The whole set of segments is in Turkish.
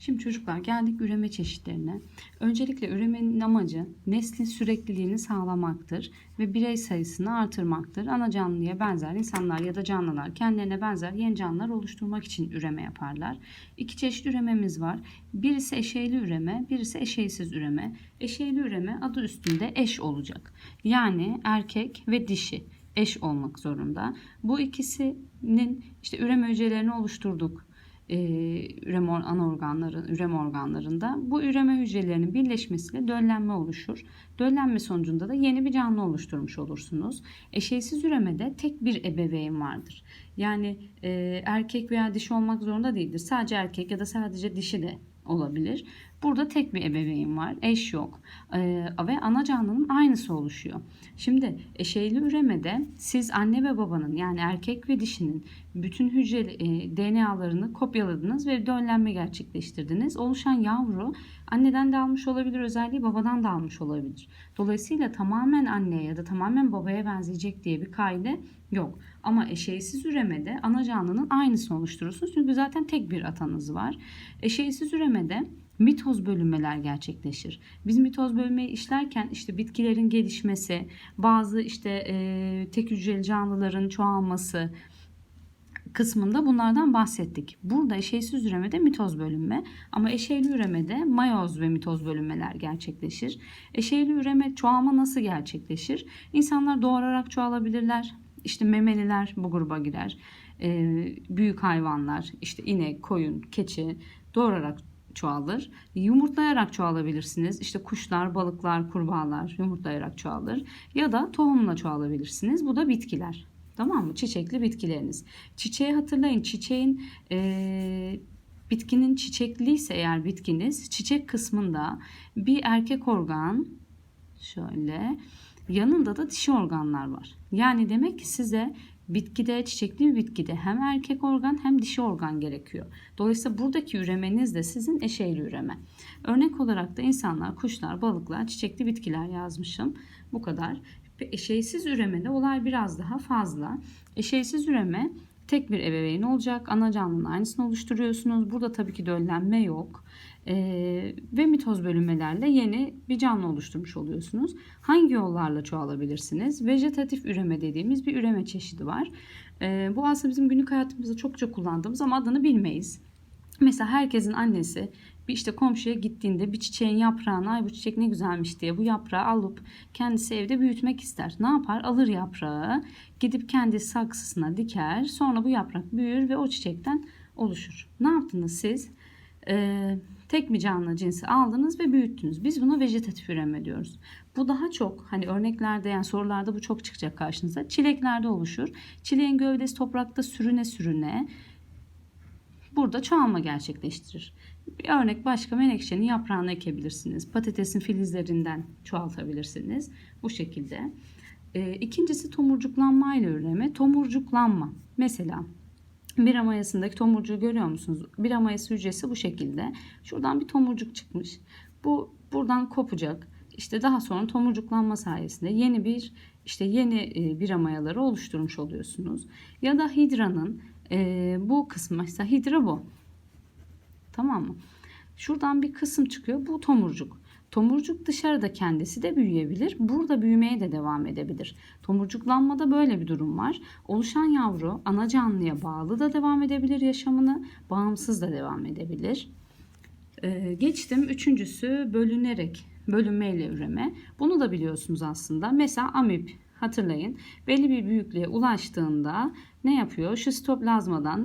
Şimdi çocuklar geldik üreme çeşitlerine. Öncelikle üremenin amacı neslin sürekliliğini sağlamaktır ve birey sayısını artırmaktır. Ana canlıya benzer insanlar ya da canlılar kendilerine benzer yeni canlılar oluşturmak için üreme yaparlar. İki çeşit ürememiz var. Birisi eşeyli üreme, birisi eşeysiz üreme. Eşeyli üreme adı üstünde eş olacak. Yani erkek ve dişi eş olmak zorunda. Bu ikisinin işte üreme hücrelerini oluşturduk e, üreme or- ana üreme organlarında bu üreme hücrelerinin birleşmesiyle döllenme oluşur. Döllenme sonucunda da yeni bir canlı oluşturmuş olursunuz. Eşeysiz üremede tek bir ebeveyn vardır. Yani e, erkek veya dişi olmak zorunda değildir. Sadece erkek ya da sadece dişi de olabilir. Burada tek bir ebeveyn var, eş yok Ee, ve ana canlının aynısı oluşuyor. Şimdi eşeyli üremede siz anne ve babanın yani erkek ve dişinin bütün hücre e, DNA'larını kopyaladınız ve döllenme gerçekleştirdiniz. Oluşan yavru anneden de almış olabilir özelliği babadan da almış olabilir. Dolayısıyla tamamen anneye ya da tamamen babaya benzeyecek diye bir kaide yok. Ama eşeysiz üremede ana canlının aynısını oluşturursunuz. Çünkü zaten tek bir atanız var. Eşeysiz üremede mitoz bölünmeler gerçekleşir. Biz mitoz bölünmeyi işlerken işte bitkilerin gelişmesi, bazı işte e, tek hücreli canlıların çoğalması kısmında bunlardan bahsettik. Burada eşeysiz üremede mitoz bölünme ama eşeyli üremede mayoz ve mitoz bölünmeler gerçekleşir. Eşeyli üreme çoğalma nasıl gerçekleşir? İnsanlar doğurarak çoğalabilirler. İşte memeliler bu gruba girer. Ee, büyük hayvanlar işte inek, koyun, keçi doğurarak çoğalır. Yumurtlayarak çoğalabilirsiniz. İşte kuşlar, balıklar, kurbağalar yumurtlayarak çoğalır. Ya da tohumla çoğalabilirsiniz. Bu da bitkiler. Tamam mı? Çiçekli bitkileriniz. Çiçeği hatırlayın. Çiçeğin e, bitkinin çiçekliyse eğer bitkiniz çiçek kısmında bir erkek organ şöyle yanında da dişi organlar var. Yani demek ki size bitkide, çiçekli bir bitkide hem erkek organ hem dişi organ gerekiyor. Dolayısıyla buradaki üremeniz de sizin eşeyli üreme. Örnek olarak da insanlar, kuşlar, balıklar, çiçekli bitkiler yazmışım. Bu kadar. Eşeysiz üremede olay biraz daha fazla. Eşeysiz üreme tek bir ebeveyn olacak. Ana canlının aynısını oluşturuyorsunuz. Burada tabii ki döllenme yok. Ee, ve mitoz bölünmelerle yeni bir canlı oluşturmuş oluyorsunuz. Hangi yollarla çoğalabilirsiniz? Vejetatif üreme dediğimiz bir üreme çeşidi var. Ee, bu aslında bizim günlük hayatımızda çokça kullandığımız ama adını bilmeyiz. Mesela herkesin annesi bir işte komşuya gittiğinde bir çiçeğin yaprağını ay bu çiçek ne güzelmiş diye bu yaprağı alıp kendisi evde büyütmek ister. Ne yapar? Alır yaprağı gidip kendi saksısına diker sonra bu yaprak büyür ve o çiçekten oluşur. Ne yaptınız siz? Ee, tek bir canlı cinsi aldınız ve büyüttünüz. Biz buna vejetatif üreme diyoruz. Bu daha çok hani örneklerde yani sorularda bu çok çıkacak karşınıza. Çileklerde oluşur. Çileğin gövdesi toprakta sürüne sürüne burada çoğalma gerçekleştirir. Bir örnek başka menekşenin yaprağını ekebilirsiniz. Patatesin filizlerinden çoğaltabilirsiniz. Bu şekilde. E, ikincisi tomurcuklanma ile üreme. Tomurcuklanma. Mesela bir amayasındaki tomurcuğu görüyor musunuz? Bir amayası hücresi bu şekilde. Şuradan bir tomurcuk çıkmış. Bu buradan kopacak. İşte daha sonra tomurcuklanma sayesinde yeni bir işte yeni bir amayaları oluşturmuş oluyorsunuz. Ya da hidranın e, bu kısmı mesela hidra bu. Tamam mı? Şuradan bir kısım çıkıyor. Bu tomurcuk. Tomurcuk dışarıda kendisi de büyüyebilir. Burada büyümeye de devam edebilir. Tomurcuklanmada böyle bir durum var. Oluşan yavru ana canlıya bağlı da devam edebilir yaşamını, bağımsız da devam edebilir. Ee, geçtim. Üçüncüsü bölünerek, bölünmeyle üreme. Bunu da biliyorsunuz aslında. Mesela amip hatırlayın. Belli bir büyüklüğe ulaştığında ne yapıyor? Şu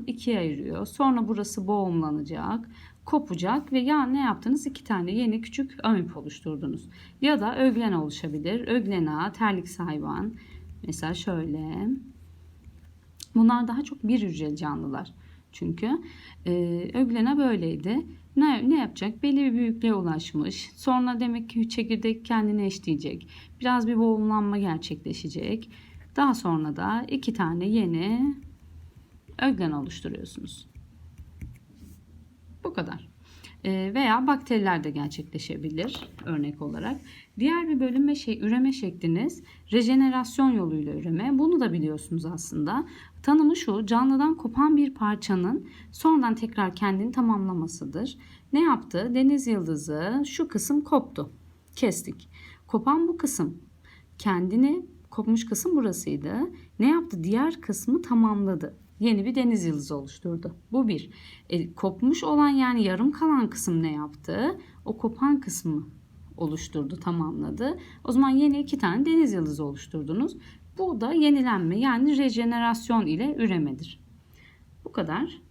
ikiye ayırıyor. Sonra burası boğumlanacak kopacak ve ya ne yaptınız? İki tane yeni küçük amip oluşturdunuz. Ya da öglen oluşabilir. Öglena, terlik hayvan. Mesela şöyle. Bunlar daha çok bir hücreli canlılar. Çünkü e, öglena böyleydi. Ne, ne yapacak? Belli bir büyüklüğe ulaşmış. Sonra demek ki çekirdek kendini eşleyecek. Biraz bir boğumlanma gerçekleşecek. Daha sonra da iki tane yeni öglen oluşturuyorsunuz. Bu kadar. E, veya bakteriler de gerçekleşebilir örnek olarak. Diğer bir bölüm ve şey üreme şekliniz rejenerasyon yoluyla üreme. Bunu da biliyorsunuz aslında. Tanımı şu canlıdan kopan bir parçanın sonradan tekrar kendini tamamlamasıdır. Ne yaptı? Deniz yıldızı şu kısım koptu. Kestik. Kopan bu kısım kendini kopmuş kısım burasıydı. Ne yaptı? Diğer kısmı tamamladı. Yeni bir deniz yıldızı oluşturdu. Bu bir. E, kopmuş olan yani yarım kalan kısım ne yaptı? O kopan kısmı oluşturdu, tamamladı. O zaman yeni iki tane deniz yıldızı oluşturdunuz. Bu da yenilenme yani rejenerasyon ile üremedir. Bu kadar.